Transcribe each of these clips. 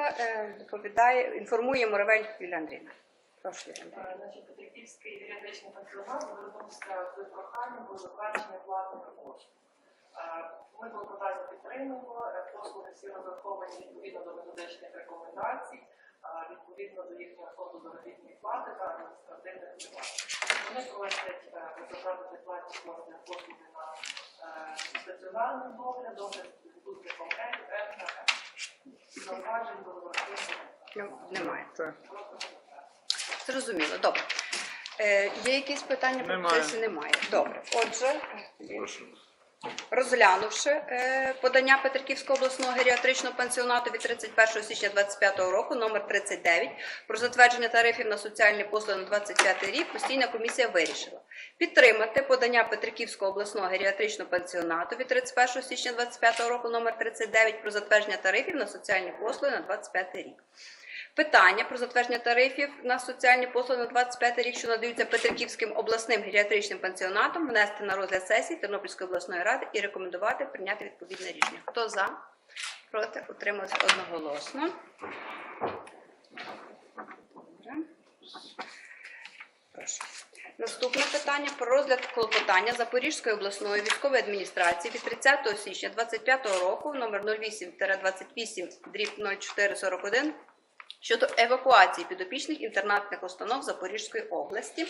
ласка, е, доповідає, інформує Муравель Юлія Андрійовна. Прошу, Юлія Андрійовна. Е, Значить, Петриківський геріатричний пансіонат звернувся з проханням про затвердження платних коштів. Е, Ми клопотання підтримуємо, е, послуги всі розраховані відповідно до методичних рекомендацій, е, відповідно до їхнього фонду заробітної плати та адміністративних витрат. Вони просять е, затвердити платні кошти послуги на е, стаціонарний догляд, догляд з Зауважень до. Ну, Немає. Зрозуміло, добре. Е, є якісь питання про Немає. процесі? Немає. Добре. Отже, Прошу. Розглянувши е, подання Петриківського обласного геріатричного пансіонату від 31 січня 2025 року, номер 39, про затвердження тарифів на соціальні послуги на 25 рік, постійна комісія вирішила підтримати подання Петриківського обласного геріатричного пансіонату від 31 січня 2025 року, номер 39, про затвердження тарифів на соціальні послуги на 25 рік. Питання про затвердження тарифів на соціальні послуги на 25 рік, що надаються Петриківським обласним геріатричним пансіонатом, внести на розгляд сесії Тернопільської обласної ради і рекомендувати прийняти відповідне рішення. Хто за? Проти? Утримався одноголосно. Добре. Прошу. Наступне питання про розгляд клопотання Запорізької обласної військової адміністрації від 30 січня 2025 року номер 08-28 дріб 0441 щодо евакуації підопічних інтернатних установ Запорізької області.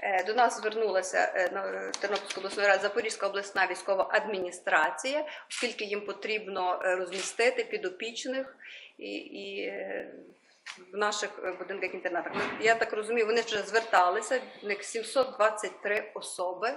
Е, До нас звернулася е, на- Тернопільської обласної ради Запорізька обласна військова адміністрація, оскільки їм потрібно е, розмістити підопічних і, і в наших будинках інтернатах. Я так розумію, вони вже зверталися, в них 723 особи.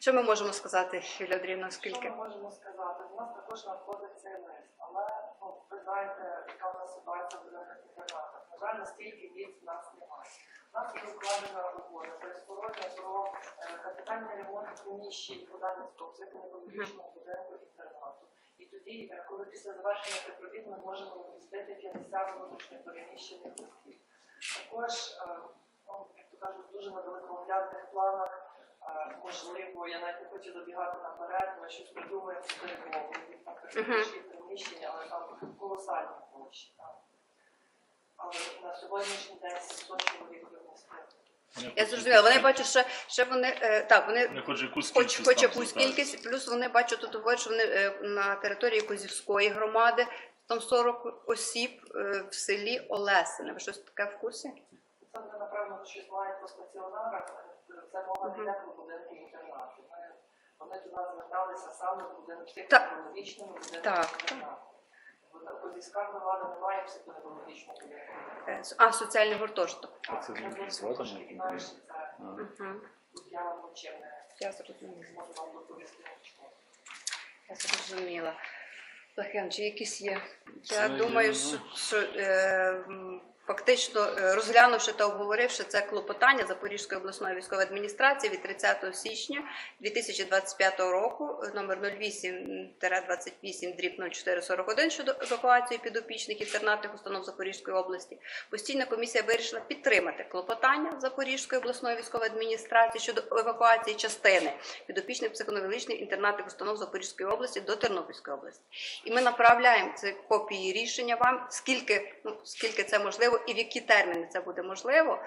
Що ми можемо сказати, Юлія Андріївна, Що ми можемо сказати? У нас також надходить цей лист, але ну, ви знаєте, яка в нас ситуація в будинках інтернатах. На жаль, настільки місць в нас немає. У нас є укладена угода безповоротно про е, капітальний ремонт приміщень Богданівського психоневрологічного будинку інтернату. І тоді, е, коли після завершення цих робіт ми можемо вмістити 50 внутрішньо переміщених осіб. Також, е, ну, як то кажуть, дуже на далекоглядних планах можливо, я навіть не хочу забігати наперед, ми щось придумаємо з перемоги. Приміщення, але там колосальні площі. Але на сьогоднішній день 700 чоловік вимістили. Я зрозуміла. Вони бачу, що ще вони е, так, вони Не хоч якусь хоч, кількість хоч там якусь кількість, плюс вони бачу тут говорять, що вони е, на території Козівської громади. Там 40 осіб е, в селі Олесине. Ви щось таке в курсі? Це напевно, щось мають по стаціонарах, це мова не йде про будинки інтернату. Ми- Вони до нас зверталися саме в психоневрологічними будинками Так. інтернату. Козівська громада не має психоневрологічного будинку. Е, А, соціальний гуртожиток. А це Ми з водами? трошки інакше це. А. Угу. Тут я вам нічим не зрозуміла. зможу вам доповісти. Я зрозуміла. Лахен, чи якісь є? Я думаю, що, ну. що е, фактично е, розглянувши та обговоривши це клопотання Запорізької обласної військової адміністрації від 30 січня 2025 року, е, номер 08-28 дріб 0441 щодо евакуації підопічних інтернатних установ Запорізької області, постійна комісія вирішила підтримати клопотання Запорізької обласної військової адміністрації щодо евакуації частини підопічних психоневрологічних інтернатних установ Запорізької області до Тернопільської області. І ми направляємо ці копії рішення вам, скільки, ну, скільки це можливо і в які терміни це буде можливо,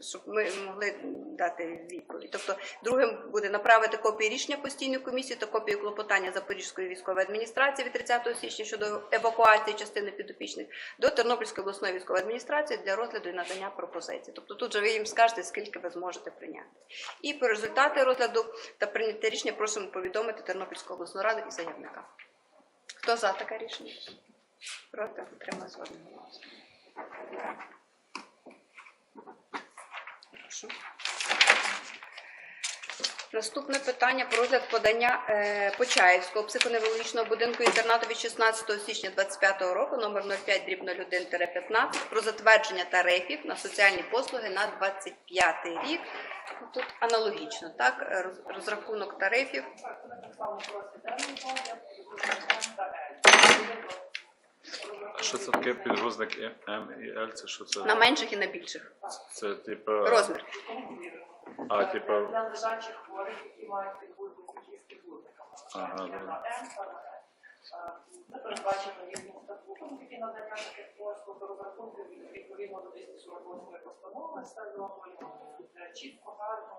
щоб ми могли дати відповідь. Тобто, другим буде направити копії рішення постійної комісії та копію клопотання Запорізької військової адміністрації від 30 січня щодо евакуації частини підопічних до Тернопільської обласної військової адміністрації для розгляду і надання пропозицій. Тобто тут же ви їм скажете, скільки ви зможете прийняти. І про результати розгляду та прийняття рішення просимо повідомити Тернопільську обласну раду і заявника. Хто за таке рішення? Проти? Утримує згодом. Прошу. Наступне питання про розгляд подання е, Почаївського психоневрологічного будинку інтернату від 16 січня 2025 року, номер 05 дріб 01 про затвердження тарифів на соціальні послуги на 25 рік. Ну, Тут аналогічно, так? Е, роз- Розрахунок тарифів. А що це таке підгрузник М і Л? Це що це? На менших і на більших. Це типу. Розмір. А, типу. Для лежачих хворих, які мають підбудник, з підбудниками. Ага, добре. Передбачено М та статутом. розрахунки надання таких послуг, розрахунки відповідно до 248 постанови, все е, чітко, гарно.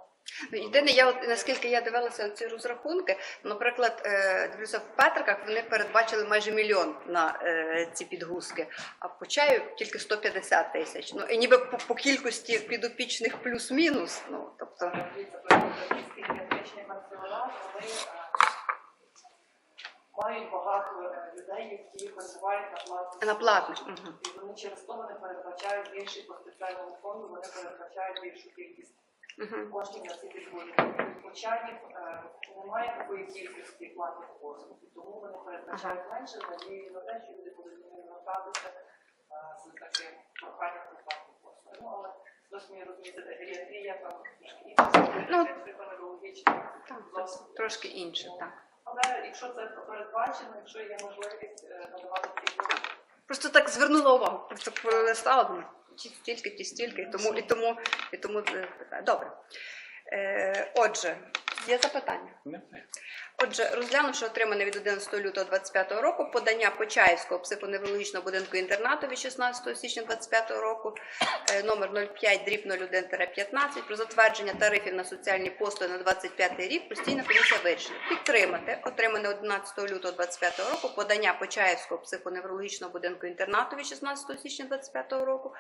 Єдине, я от наскільки я дивилася ці розрахунки, наприклад, е, дивлюся в Петриках вони передбачили майже мільйон на е, ці підгузки, а в Почаю тільки 150 тисяч. Ну і ніби по, по кількості підопічних плюс-мінус. Ну тобто пediaтричний пансіонат, вони мають багато е, людей, які перебувають на платних. на платних. Угу. І вони через то вони передбачають більший по спеціальному фонду, вони передбачають більшу кількість коштів на ці підводи. Хоча е, немає такої кількості платних послуг, тому вони передбачають менше надії на те, що люди будуть звертатися е, з таким проханням про платні послуги. Ну, але зовсім розумієте, геріатрія там трошки інша, Ну, психоневрологічна. Трошки інше, так. Але якщо це передбачено, якщо є можливість е, надавати ці послуги, Просто так звернула увагу, просто пролистала, думаю, чи стільки, чи стільки, і тому, і тому, і тому е, питаю. Добре. Е, отже, є запитання. Не? Отже, розглянувши отримане від 11 лютого 2025 року подання Почаївського психоневрологічного будинку інтернату від 16 січня 2025 року е, номер 05 дріб 01-15 про затвердження тарифів на соціальні послуги на 25 рік постійна комісія вирішила підтримати отримане 11 лютого 2025 року подання Почаївського психоневрологічного будинку інтернату від 16 січня 2025 року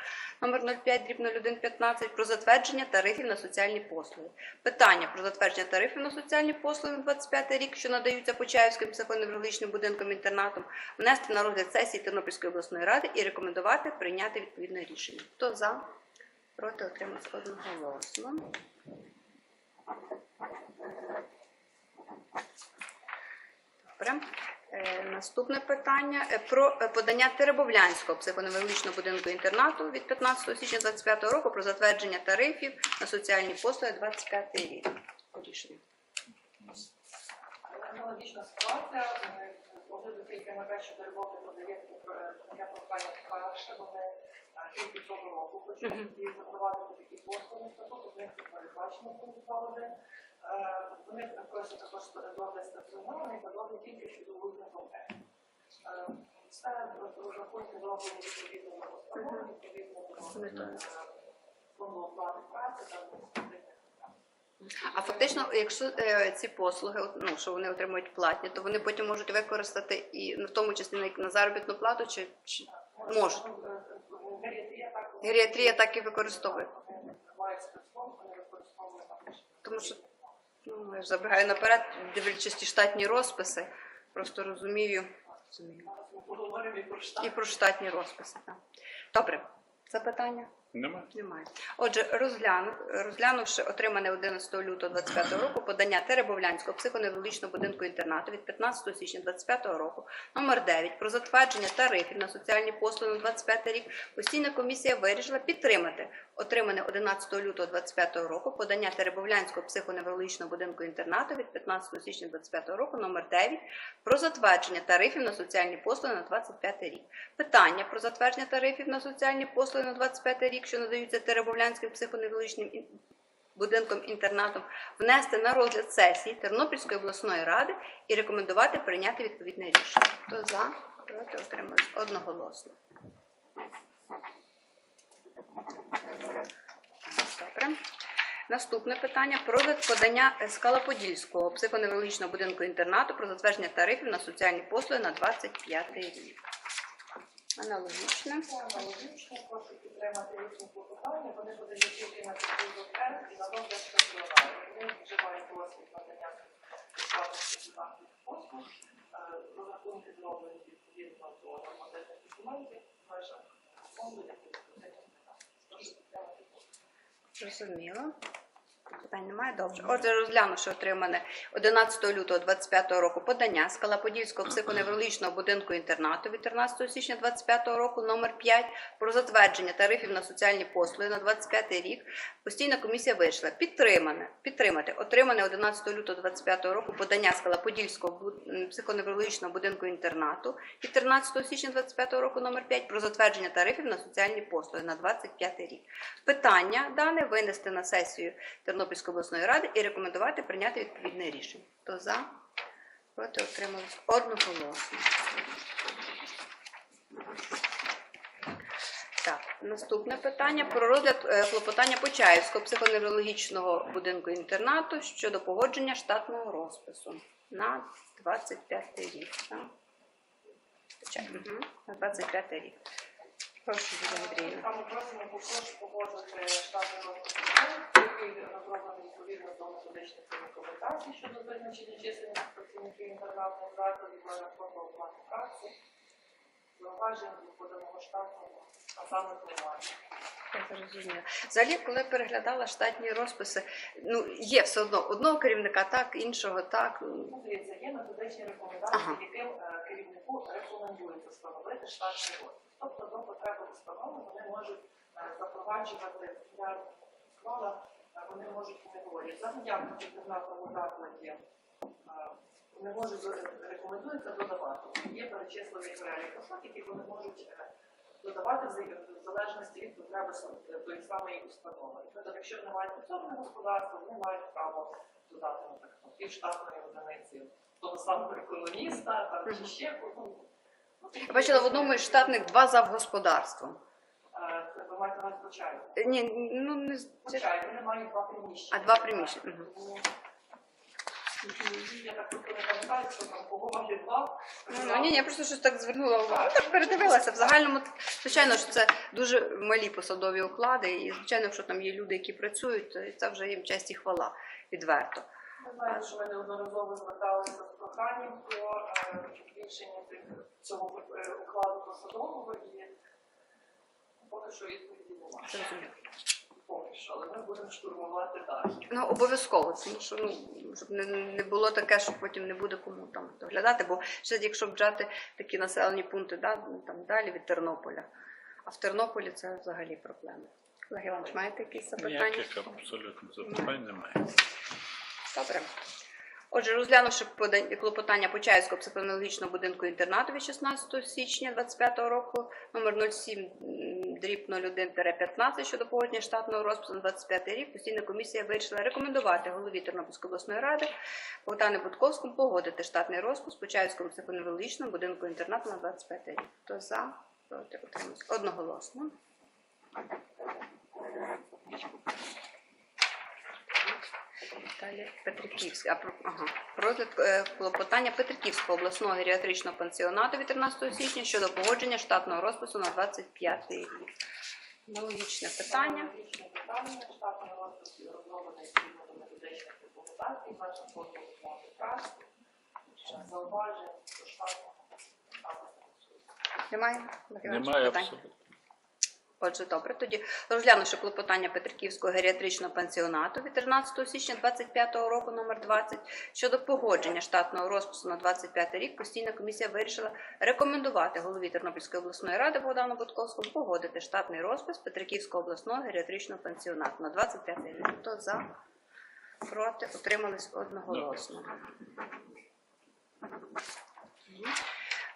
номер 05 дріб 01-15 про затвердження тарифів на соціальні послуги. Питання про затвердження тарифів на соціальні послуги на 25 рік, що надаються Почаївським психоневрологічним будинком інтернатом, внести на розгляд сесії Тернопільської обласної ради і рекомендувати прийняти відповідне рішення. Хто за? Проти отримався одноголосно. Добре. Е, Наступне питання е, про е, подання Теребовлянського психоневрологічного будинку інтернату від 15 січня 2025 року про затвердження тарифів на соціальні послуги 25 рік. Рішення. Аналогічна ситуація. Ми Огляду тільки на те, що деревоги подає таке прохання вперше, вони е, тільки цього року і запровадити такі послуги статуту, в них це передбачено пункт 2.1. Е, Вони просять також догляд стаціонарний та догляд тільки щодо визнаком Е. Е, Це розрахунки зроблені відповідно до постанови, відповідно до е, фонду оплати праці та. А фактично, якщо е, ці послуги, от, ну, що вони отримують платні, то вони потім можуть використати і ну, в тому числі на, на заробітну плату, чи, чи можуть. Геріатрія так і використовує. Тому що ну, я ж забігаю наперед, дивлячись ті штатні розписи, просто розумію, розумію. І про про штатні розписи. Так. Добре, запитання? Нема? Немає. Отже, розгляну, розглянувши отримане 11 лютого 25 року подання Теребовлянського психоневрологічного будинку інтернату від 15 січня 25 року, номер 9 про затвердження тарифів на соціальні послуги на 25 рік, постійна комісія вирішила підтримати отримане 11 лютого 25 року подання Теребовлянського психоневрологічного будинку інтернату від 15 січня 25 року, номер 9 про затвердження тарифів на соціальні послуги на 25 рік. Питання про затвердження тарифів на соціальні послуги на 25 рік, що надаються Теребовлянським психоневрологічним будинком інтернатом, внести на розгляд сесії Тернопільської обласної ради і рекомендувати прийняти відповідне рішення. Хто за? Проти отримались одноголосно. Добре. Наступне питання про подання Скалоподільського психоневрологічного будинку інтернату про затвердження тарифів на соціальні послуги на 25 рік. Аналогічне. Аналогічно, прошу підтримати їхні клопотання. Вони подають тільки на Н і на розгляд стаціонару. Вони вживають досвід надання стаціонарних послуг. Е, Розрахунки зроблені відповідно до нормативних документів в межах фонду, який відповідно. Прошу підтримати. Зрозуміло. Питань немає. Добре. Отже, розглянувши отримане 11 лютого 25 року подання Скалаподільського психоневрологічного будинку інтернату від 13 січня 25 року номер 5 про затвердження тарифів на соціальні послуги на 25 рік, постійна комісія вийшла підтримане, підтримати отримане 11 лютого 25 року подання Скалаподільського бу- м, психоневрологічного будинку інтернату від 13 січня 25 року номер 5 про затвердження тарифів на соціальні послуги на 25 рік. Питання дане винести на сесію Тернопільської обласної ради і рекомендувати прийняти відповідне рішення. Хто за? Проти отримались одноголосно. Так, наступне питання про розгляд е, клопотання Почаївського психоневрологічного будинку інтернату щодо погодження штатного розпису на 25 рік. Так? Мгм, На 25 рік. Прошу, Юлія Андріївна. Ми просимо також погодити штатний розпис, який розроблений відповідно до методичних рекомендацій щодо визначення чисельності працівників інтернатних закладів на фонду оплати. Зауважень до поданого штатного, а саме приймання. Взагалі, коли переглядала штатні розписи, ну є все одно одного керівника так, іншого так. Ну, дивіться, є методичні рекомендації, Ага. яким е, керівнику рекомендується встановити штатний розпис. Тобто до потреби установи вони можуть е, запроваджувати я склала, е, вони можуть не говорять. За наявності в інтернатному закладі е, вони можуть рекомендується додавати. Є перечислений перелік посад, які вони можуть е, додавати в залежності від потреби тої самої установи. Тобто, якщо немає підсобне господарство, вони мають право додати наприклад, півштатної одиниці того самого економіста там, чи ще ну, Я бачила в одному із штатних два завгосподарства. Е, ви маєте на почаю. Е, Ні, ну не Почаю, вони мають два приміщення. А, два приміщення. Ну, ні, ні, я просто щось так звернула увагу. Ну, Так передивилася. В загальному, звичайно, що це дуже малі посадові оклади, і звичайно, якщо там є люди, які працюють, то це вже їм честь і хвала відверто. Ми знаємо, що ми неодноразово зверталися з проханням про е, збільшення цього е, укладу посадового і поки що відповіді немає. Що, але ми будемо штурмувати далі. Ну, обов'язково, тому що ну, щоб не, не було таке, що потім не буде кому там доглядати, бо ще якщо бджати такі населені пункти, да, ну, там далі від Тернополя. А в Тернополі це взагалі проблема. Олег Іванович, маєте якісь запитання? Ніяких абсолютно запитань немає. Добре. Отже, розглянувши клопотання Почаївського психоневрологічного будинку інтернату від 16 січня 2025 року, номер 07 м, дріб 01-15 щодо погодження штатного розпису на 25 рік, постійна комісія вирішила рекомендувати голові Тернопільської обласної ради Богдану Будковському погодити штатний розпис Почаївському психоневрологічному будинку інтернату на 25 рік. Хто за? Проти утримався. Одноголосно. Далі Петриківський. А, про- ага. Розгляд е, клопотання Петриківського обласного геріатричного пансіонату від 13 січня щодо погодження штатного розпису на 25 рік. Аналогічне питання. Немає? Немає питань? абсолютно. Отже, добре. Тоді розглянувши клопотання Петриківського геріатричного пансіонату від 13 січня 25 року номер 20 щодо погодження штатного розпису на 25 рік, постійна комісія вирішила рекомендувати голові Тернопільської обласної ради Богдану Будковському погодити штатний розпис Петриківського обласного геріатричного пансіонату на 25 рік. Хто за? Проти? Утримались одноголосно.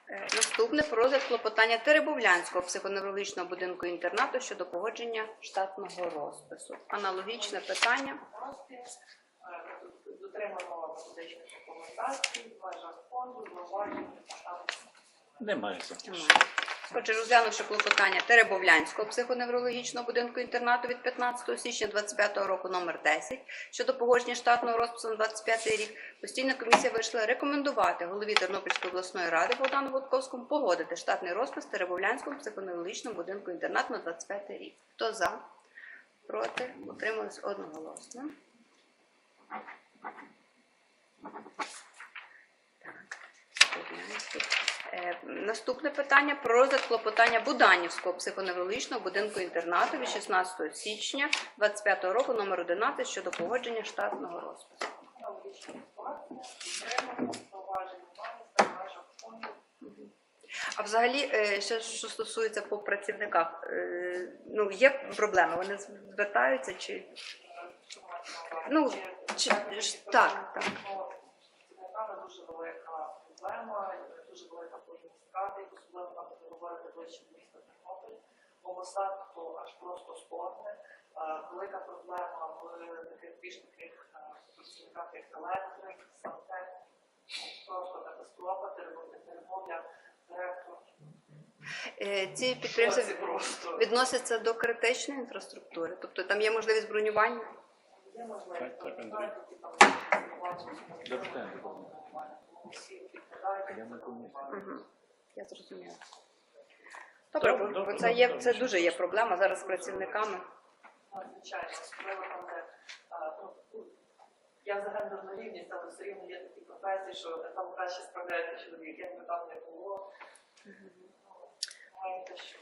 Е, Наступне про розгляд клопотання Теребовлянського психоневрологічного будинку інтернату щодо погодження штатного розпису. Аналогічне питання. розпис, дотримано методичних рекомендацій, межах фонду, зауваження. Немає. Отже, розглянувши клопотання Теребовлянського психоневрологічного будинку інтернату від 15 січня 25 року номер 10 щодо погодження штатного розпису на 25 рік, постійна комісія вирішила рекомендувати голові Тернопільської обласної ради Богдану Водковському погодити штатний розпис Теребовлянському психоневрологічному будинку інтернату на 25 рік. Хто за? Проти? Утримались одноголосно. Теребовлянський. Е, Наступне питання про розгляд клопотання Буданівського психоневрологічного будинку інтернату від 16 січня 25 року номер 11 щодо погодження штатного розпису. А взагалі, ще що стосується по працівниках, е, ну є проблеми, вони звертаються чи Ну, чи- так, так. Це дуже велика проблема, дуже велика плотність кадрів, особливо там, де до міста Тернопіль. Обосад то аж просто спорне. Велика проблема в таких більш таких працівниках, як електрик, сантехнік. Просто катастрофа, термовля, директор. Е, Ці підприємства відносяться до критичної інфраструктури, тобто там є можливість бронювання. є можливість. Там. Я зрозуміла. Добре, бо- Добре, бо це є добре. це дуже є проблема зараз з працівниками. Ну, Звичайно, ну, ну, я взагалі на рівність, але все рівно є такі професії, що там краще справляється чоловік, як би там не було. Ну, те, що.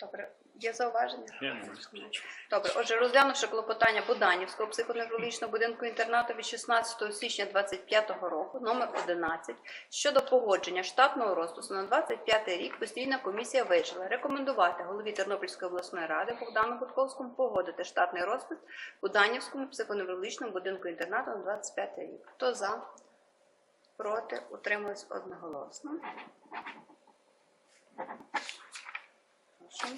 Добре, є зауваження? Ні. Добре, отже, розглянувши клопотання Буданівського психоневрологічного будинку інтернату від 16 січня 2025 року, номер 11, щодо погодження штатного розпису на 25 рік, постійна комісія вирішила рекомендувати голові Тернопільської обласної ради Богдану Будковському погодити штатний розпис Буданівському психоневрологічному будинку інтернату на 25 рік. Хто за? Проти? Утримались одноголосно. Прошу.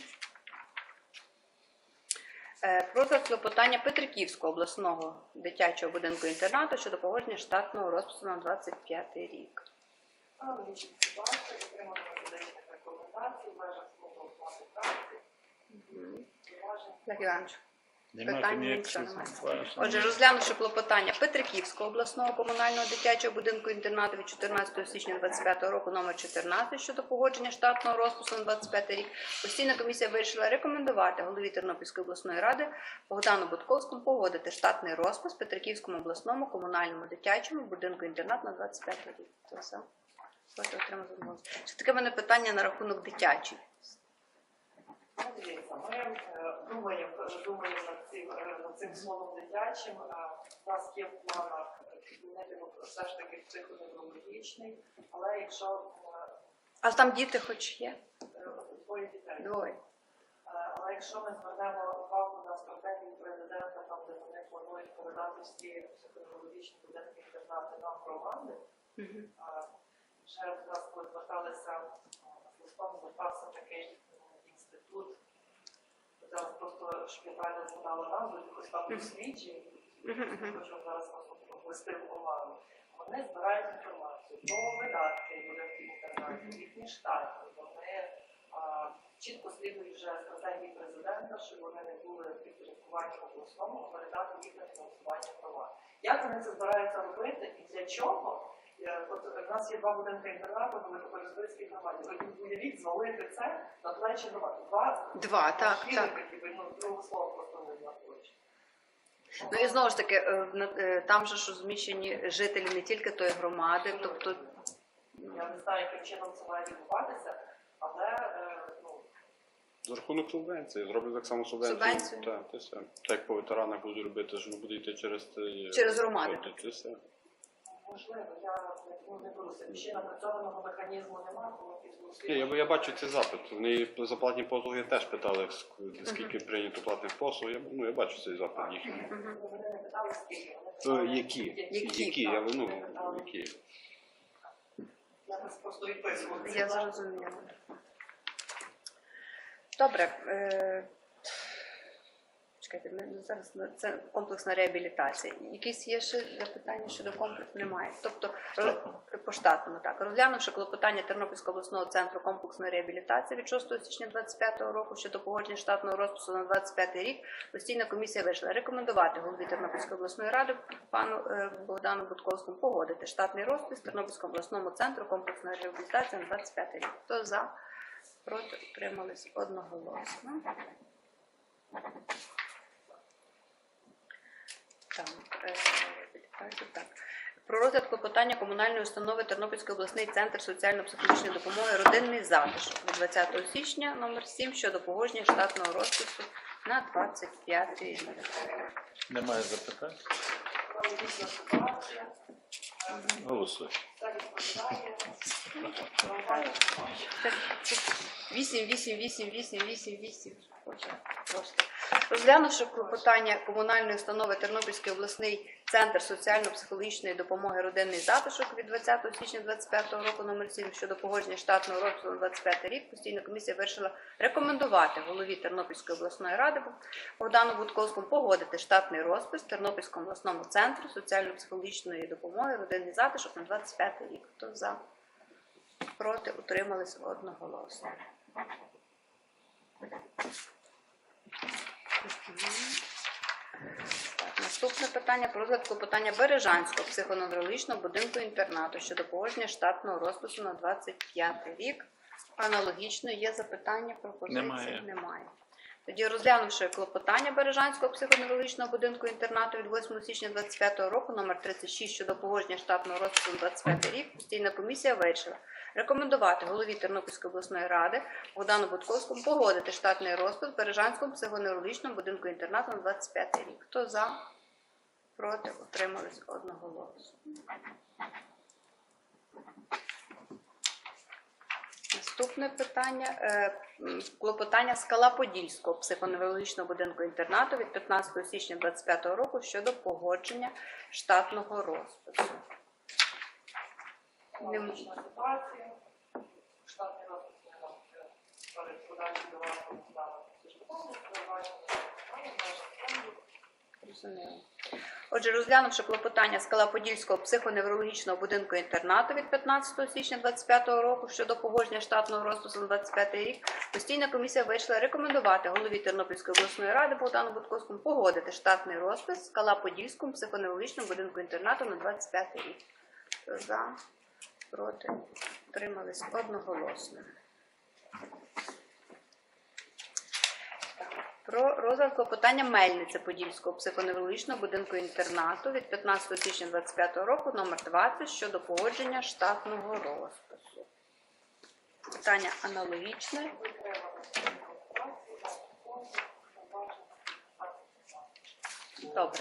Е, Про клопотання Петриківського обласного дитячого будинку інтернату щодо погодження штатного розпису на 25 рік. Олег Іванович, Питань ніяких немає. Отже, розглянувши клопотання Петриківського обласного комунального дитячого будинку інтернату від 14 січня 25 року номер 14 щодо погодження штатного розпису на 25 рік, постійна комісія вирішила рекомендувати голові Тернопільської обласної ради Богдану Будковському погодити штатний розпис Петриківському обласному комунальному дитячому будинку інтернату на 25 рік. Це все. Відмову. Таке мене питання на рахунок дитячий. Дивіться, ми е, думаємо, думаємо над цим, е, над цим словом дитячим. Е, У нас є в планах е, все ж таки психоневрологічний, але якщо А там діти хоч є? двоє дітей. Двоє. Але якщо ми звернемо увагу на стратегію президента, там де вони планують передати всі психоневрологічні будинки інтернати на громади, вже в нас зверталися з листом, звертався такий. Зараз просто шпитально згадала назву, якось там досліджень, хочу зараз просто ввести в увагу. Вони збирають інформацію про видатки будинків інтернатів, їхні штати. Вони а, чітко слідують вже стратегії президента, щоб вони не були підпорядковані обласному, передати їх на фінансування права. Як вони це збираються робити і для чого? Е, От у нас є два будинки інтернату в Великоберезбицькій громаді. Ви уявіть, звалити це на плечі громади. Два Два, так, так. які ну, другого слова просто не знаходять. Ну і знову ж таки, е, е, там же ж зміщені жителі не тільки тої громади, тобто Я не знаю, яким чином це має відбуватися, але е, ну, За рахунок субвенції, зроблять так само субвенцію. Субвенцію? Так, те все. Так як по ветеранах будуть робити, що буде йти через те- Через громади. Все. можливо, я не, ну, не беруся. Ще напрацьованого механізму немає, тому Ні, я, я бачу цей запит. Вони за платні послуги теж питали, ск- скільки прийнято платних послуг. Я, ну, я бачу цей запит їхній. Вони не питали, скільки. Вони Е, питали, які? Які? Які? Я, ну, які? Я просто відписувала. я зрозуміла. Добре. Е... Чекайте, ми зараз на- це комплексна реабілітація. Якісь є ще запитання щодо комплексу? Немає. Тобто по штатному так. Розглянувши клопотання Тернопільського обласного центру комплексної реабілітації від 6 січня 2025 року щодо погодження штатного розпису на 25 рік, постійна комісія вийшла рекомендувати голові Тернопільської обласної ради пану е, Богдану Будковському погодити штатний розпис Тернопільському обласному центру комплексної реабілітації на 25 рік. Хто за? Проти утримались одноголосно. Так, е, так. Про розгляд клопотання комунальної установи Тернопільський обласний центр соціально-психологічної допомоги родинний затишок від 20 січня номер 7 щодо погодження штатного розпису на 25 рік. Немає запитань? Голосуй. Це відповідає. Зауваження. 8, 8, 8, 8, 8, 8. Боже, просто. Розглянувши клопотання комунальної установи Тернопільський обласний центр соціально-психологічної допомоги родинний затишок від 20 січня 2025 року номер 7 щодо погодження штатного розпису на 25 рік, постійна комісія вирішила рекомендувати голові Тернопільської обласної ради Богдану Будковському погодити штатний розпис Тернопільському обласному центру соціально-психологічної допомоги родинний затишок на 25 рік. Хто за? Проти утримались одноголосно. Так, наступне питання про розгляд клопотання Бережанського психоневрологічного будинку інтернату щодо погодження штатного розпису на 25 рік. Аналогічно є запитання пропозиції? Немає. Немає. Тоді розглянувши клопотання Бережанського психоневрологічного будинку інтернату від 8 січня 25 року, номер 36 щодо погодження штатного розпису на 25 рік, постійна комісія вирішила рекомендувати голові Тернопільської обласної ради Богдану Будковському погодити штатний розпис Бережанському психоневрологічному будинку інтернату на 25 рік. Хто за? Проти? Утримались одноголосно. Наступне питання е, клопотання Скала Подільського психоневрологічного будинку інтернату від 15 січня 2025 року щодо погодження штатного розпису. Аналогічна ситуація. Штатний е, перед подачі до вас Зрозуміло. Отже, розглянувши клопотання Скала Подільського психоневрологічного будинку інтернату від 15 січня 2025 року щодо погодження штатного розпису на 25 рік, постійна комісія вирішила рекомендувати голові Тернопільської обласної ради Богдану Будковському погодити штатний розпис Скала Подільському психоневрологічному будинку інтернату на 25 рік. Проти, утримались одноголосно. Про розгляд клопотання Мельниця Подільського психоневрологічного будинку інтернату від 15 січня 2025 року номер 20 щодо погодження штатного розпису. Питання аналогічне. Добре.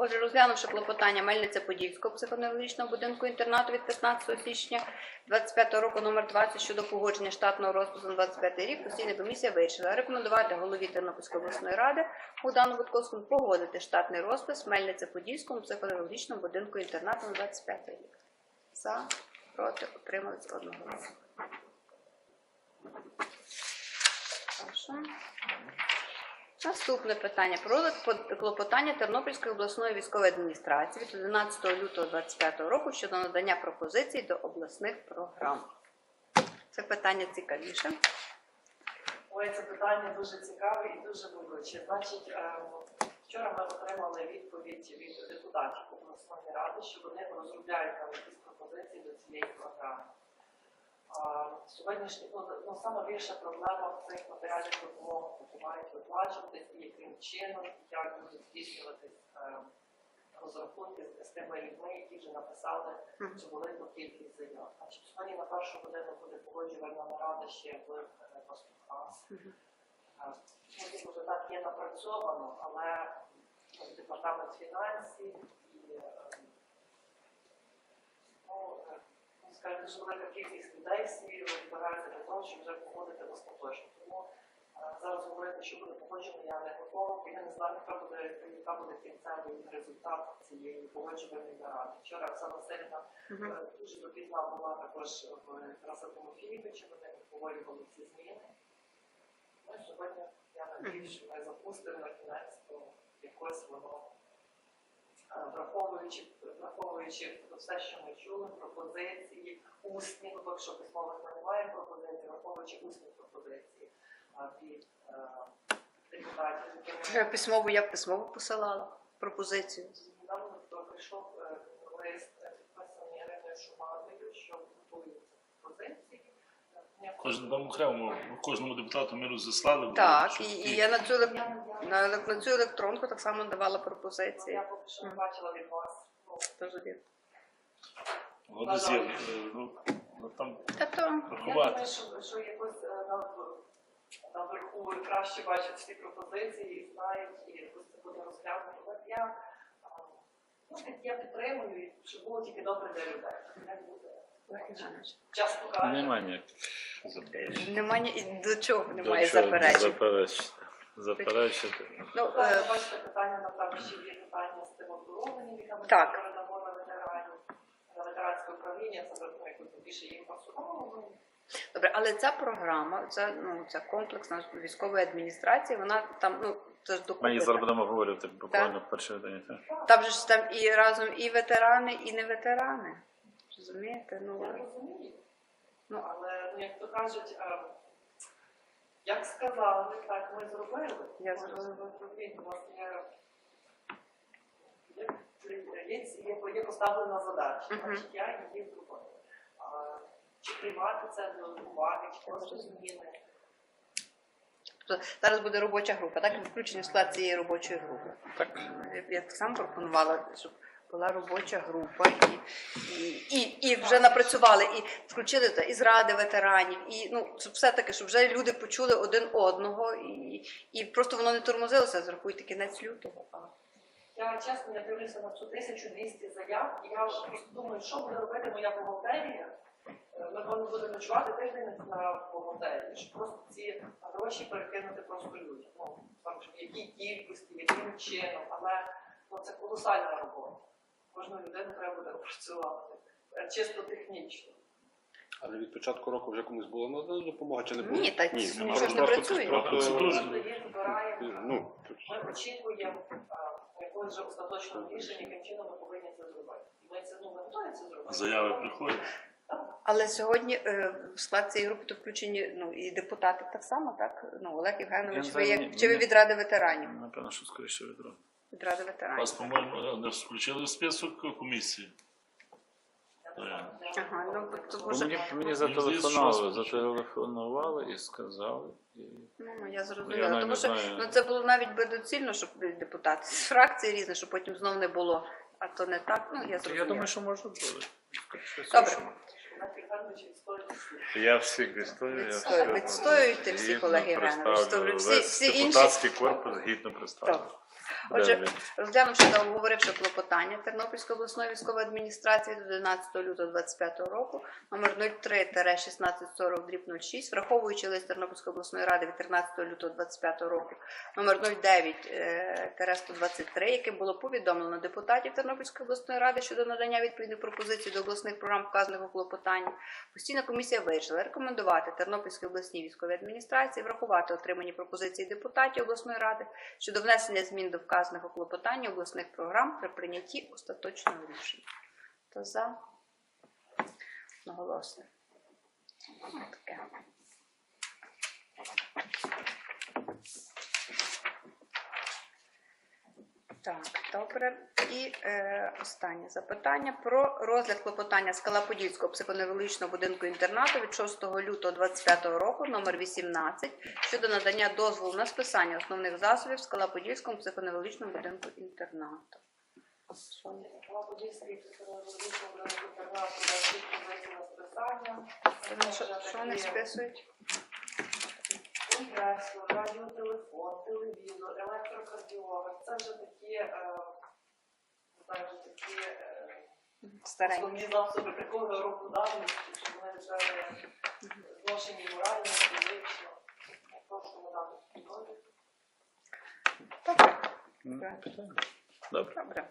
Отже, розглянувши клопотання Мельниця Подільського психоневрологічного будинку інтернату від 15 січня 25 року номер 20 щодо погодження штатного розпису на 25 рік, постійна комісія вирішила рекомендувати голові Тернопільської обласної ради Богдану Будковському погодити штатний розпис Мельниця Подільському психоневрологічному будинку інтернату на 25 рік. За, проти, утримались одноголосно. Хорошо. Наступне питання про клопотання Тернопільської обласної військової адміністрації від 11 лютого 2025 року щодо надання пропозицій до обласних програм. Це питання цікавіше. Ой, це питання дуже цікаве і дуже болюче. Значить, ем, вчора ми отримали відповідь від депутатів обласної ради, що вони розробляють якісь пропозиції до цієї програми. А, Сьогоднішні ну, саме більша проблема в цих матеріальних допомогах, які мають виплачуватись і яким чином, як будуть здійснюватись ем, розрахунки з- тими людьми, які вже написали цю велику кількість заяв. Значить, сьогодні на першу годину буде погоджувальна нарада ще в е, Пастухах. Мгм. Вже так є напрацьовано, але департамент фінансів і е, ну, е, скажімо, дуже велика кількість людей всі збираються для того, щоб вже погодити остаточно. Тому е, зараз говорити, що буде погоджено, я не готова, я не знаю, яка буде, яка буде кінцевий результат цієї погоджувальної наради. Вчора Оксана Мгм. Е, Дуже допізна була також в Тараса Тимофійовича, вони обговорювали ці зміни. Ну сьогодні я надію, що ми запустимо на кінець, то якось воно, е, враховуючи, враховуючи все, що ми чули, пропозиції, усні, ну якщо письмових ми не маємо пропозицій, враховуючи усні пропозиції е, від е, депутатів, Вже Письмову я письмово посилала пропозицію. Нам прийшов е, лист е, підписаний Іриною Шуматою, що готуються позиції. Е, Кожен вам окремо, кожному депутату ми розіслали. Так, і, і я на цю, на, на цю електронку так само давала пропозиції. Я поки що не бачила від вас. Ну, Розумію. Вони з'їли. Е, Ну, там Та то я думаю, що, якось е, на, наверху краще бачать всі пропозиції і знають, і якось це буде розглянуто. Але я, ну, я підтримую, щоб було тільки добре для людей. Немає ніяких заперечень. немає ні- до чого До немає чого заперечень. Заперечити. Заперечити. Ну, е, бачите питання, напевно, ще є питання з тим оборудованням, яке ми Так. передамо на ветеранів, на ветеранське управління, це ну, якось більше їм пасувало. Добре, але ця програма, це ну ця комплексна військової адміністрації, вона там ну це ж Ми докупи. зараз будемо говорити буквально в перший день. Там же ж там і разом і ветерани, і не ветерани. Розумієте? Я Ну розумію. Ну. Але, ну, як то кажуть, е, Як сказали, так ми зробили. Я зрозуміла. вас є, є, поставлена задача, Мгм. значить я її зробила. Чи приймати це до уваги, чи просто зміни. Тобто зараз буде робоча група, так? Включені в склад цієї робочої групи. Так. Я- Я так само пропонувала, щоб була робоча група і, і, і, і вже напрацювали, і включили та, із ради ветеранів, і ну, все-таки, щоб вже люди почули один одного, і, і просто воно не тормозилося, зрахуйте кінець лютого. Я чесно, я дивлюся на цю 1200 заяв, і я просто думаю, що буде робити моя бухгалтерія. Е, Ми будемо ночувати тиждень на бухгалтерії, щоб просто ці гроші перекинути просто людям. Ну, там, в якій кількості, яким чином, але ну, це колосальна робота. Кожну людину треба буде опрацювати. Е, Чисто технічно. Але від початку року вже комусь було надана допомога чи не було? Ні, так Ні, нічого ж не працює. Ми збираємо. Ну, Ми очікуємо якогось вже остаточного рішення, яким чином ми повинні це зробити. І ми це ну, ми готові це зробити. Заяви приходять. Але сьогодні е, в склад цієї групи то включені ну, і депутати так само, так? Ну, Олег Євгенович, ви як, чи ви від ради ветеранів? Напевно, що скоріше від рук. Від ради Вас, по-моєму, не включили в список комісії. Ага, ну, Мені, зателефонували, зателефонували і сказали. І... Ну, я Я зрозуміла. Тому що знаю. ну, це було навіть би доцільно, щоб депутати з фракції різні, щоб потім знов не було. А то не так. Ну, я Я думаю, що може бути. Добре. Я всіх відстоюю. Відстоюєте Всі- всі інші- депутатський корпус гідно представлю. Отже, розглянувши та обговоривши клопотання Тернопільської обласної військової адміністрації до 11 лютого 2025 року, номер 03-1640 дріб 06, враховуючи лист Тернопільської обласної ради від 13 лютого 2025 року, номер 09-123, яким було повідомлено депутатів Тернопільської обласної ради щодо надання відповідних пропозицій до обласних програм вказаних у клопотанні, постійна комісія вирішила рекомендувати Тернопільській обласній військовій адміністрації врахувати отримані пропозиції депутатів обласної ради щодо внесення змін до вказаних у клопотанні обласних програм при прийнятті остаточного рішення. То за одноголосно. Ну, таке. Так, добре. І е, останнє запитання про розгляд клопотання Скалаподільського психоневрологічного будинку інтернату від 6 лютого 2025 року, номер 18, щодо надання дозволу на списання основних засобів Скалаподільському психоневрологічному будинку інтернату. Що вони списують? Компресор, радіотелефон, телевізор, електрокардіограф. Це вже такі, е, не знаю, вже такі е, Старенькі. основні засоби такого року давності, що вони вже зношені морально, фізично. Прошу надати підрозділ. Добре. Ну. Добре. Добре.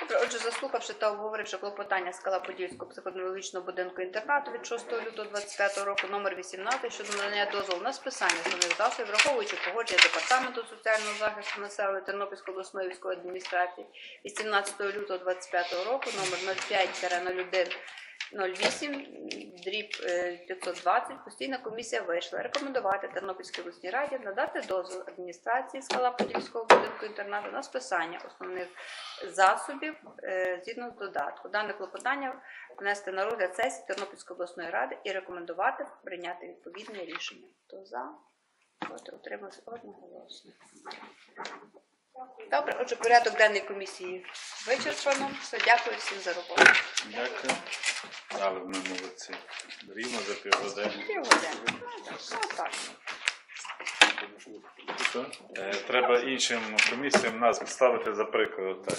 Добре, отже, заслухавши та обговоривши клопотання Скала Подільського психоневрологічного будинку інтернату від 6 лютого 25 року, номер 18 щодо надання дозволу на списання основних засобів, враховуючи погодження департаменту соціального захисту населення Тернопільської обласної військової адміністрації від 17 лютого 25 року, номер 05-01 08, дріб е, 520, постійна комісія вийшла рекомендувати Тернопільській обласній раді надати дозвіл адміністрації Скала Подільського будинку інтернату на списання основних засобів е, згідно з додатку. Дане клопотання внести на розгляд сесії Тернопільської обласної ради і рекомендувати прийняти відповідне рішення. Хто за? Проти утримався одноголосно. Добре, отже, порядок денний комісії вичерпано. Все, дякую всім за роботу. Дякую. Але ми молодці. Рівно за півгодини. Півгодини. Ну, так. Е, Треба іншим комісіям нас ставити за приклад. Так.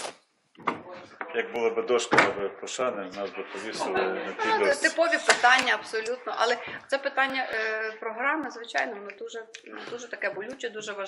Як була б дошка пошани, нас би повісили на Ну, дошці. Типові питання, абсолютно. Але це питання е, програми, звичайно, воно дуже, дуже таке болюче, дуже важливе.